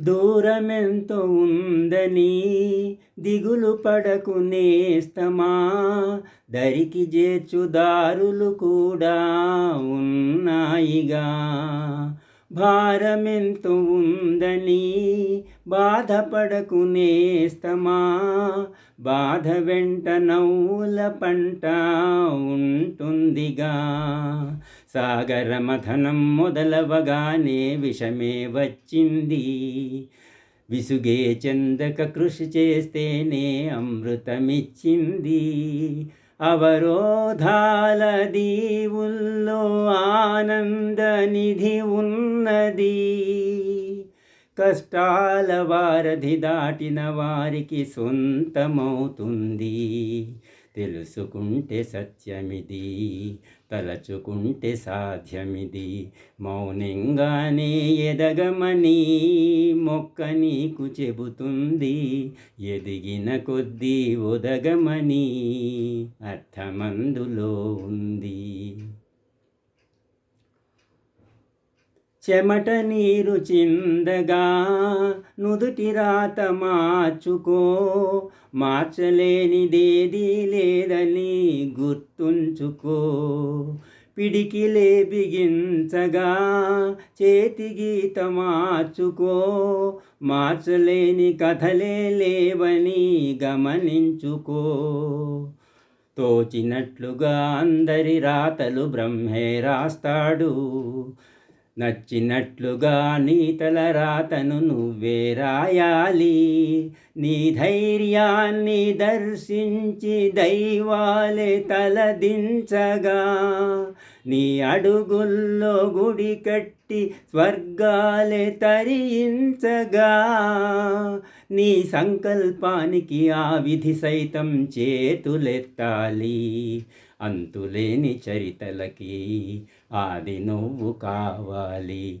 దూరమెంతో ఉందని దిగులు పడకు నేస్తమా? దరికి చేర్చుదారులు కూడా ఉన్నాయిగా. భారమెంతో ఉందని బాధపడకు నేస్తమా? బాధ వెంట నవ్వుల పంట ఉంటుందిగా. సాగరమథనం మొదలవగానే విషమే వచ్చింది. విసుగే చందక కృషి చేస్తేనే అమృతమిచ్చింది. అవరోధాల దీవుల్లో ఆనంద నిధి ఉన్నది. కష్టాల వారధి దాటిన వారికి సొంతమవుతుంది. తెలుసుకుంటే సత్యమిది తలచుకుంటే సాధ్యమిది. మౌనంగానే ఎదగమని మొక్క నీకు చెబుతుంది. ఎదిగిన కొద్దీ ఒదగమని అర్థమందులో ఉంది. చెమట నీరు చిందగా నుదుటి రాత మార్చుకో. మార్చలేనిదేది లేదని గుర్తుంచుకో. పిడికిలే బిగించగా చేతి గీత మార్చుకో. మార్చలేని కథలే లేవని గమనించుకో. తోచినట్లుగా అందరి రాతలు బ్రహ్మే రాస్తాడు. నచ్చినట్లుగా నీ తల రాతను నువ్వే రాయాలి. నీ ధైర్యాన్ని దర్శించి దైవాలే తలదించగా నీ అడుగుల్లో గుడి కట్టి స్వర్గాలే తరించగా. నీ సంకల్పానికి ఆ విధి సైతం చేతులెత్తాలి. అంతులేని చరితలకి ఆది నువ్వు కావాలి.